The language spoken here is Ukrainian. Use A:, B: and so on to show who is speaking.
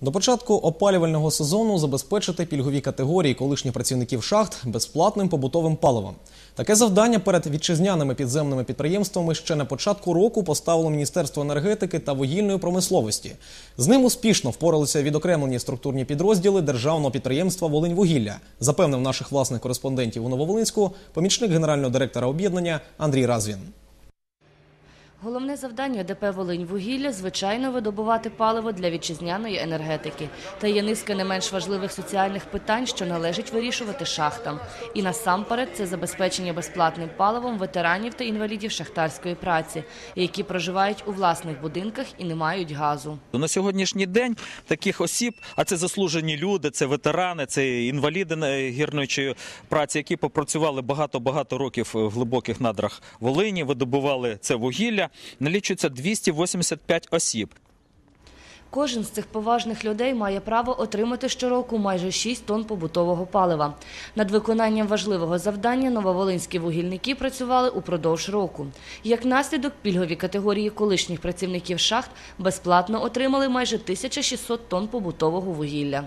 A: До початку опалювального сезону забезпечити пільгові категорії колишніх працівників шахт безплатним побутовим паливом. Таке завдання перед вітчизняними підземними підприємствами ще на початку року поставило Міністерство енергетики та вугільної промисловості. З ним успішно впоралися відокремлені структурні підрозділи державного підприємства Волиньвугілля, запевнив наших власних кореспондентів у Нововолинську помічник генерального директора об'єднання Андрій Развін.
B: Головне завдання ДП «Волиньвугілля» – звичайно видобувати паливо для вітчизняної енергетики. Та є низка не менш важливих соціальних питань, що належить вирішувати шахтам. І насамперед це забезпечення безплатним паливом ветеранів та інвалідів шахтарської праці, які проживають у власних будинках і не мають газу.
C: На сьогоднішній день таких осіб, а це заслужені люди, це ветерани, це інваліди гірничої праці, які попрацювали багато-багато років в глибоких надрах Волині, видобували це вугілля, налічується 285 осіб.
B: Кожен з цих поважних людей має право отримати щороку майже 6 тонн побутового палива. Над виконанням важливого завдання нововолинські вугільники працювали упродовж року. Як наслідок, пільгові категорії колишніх працівників шахт безплатно отримали майже 1600 тонн побутового вугілля.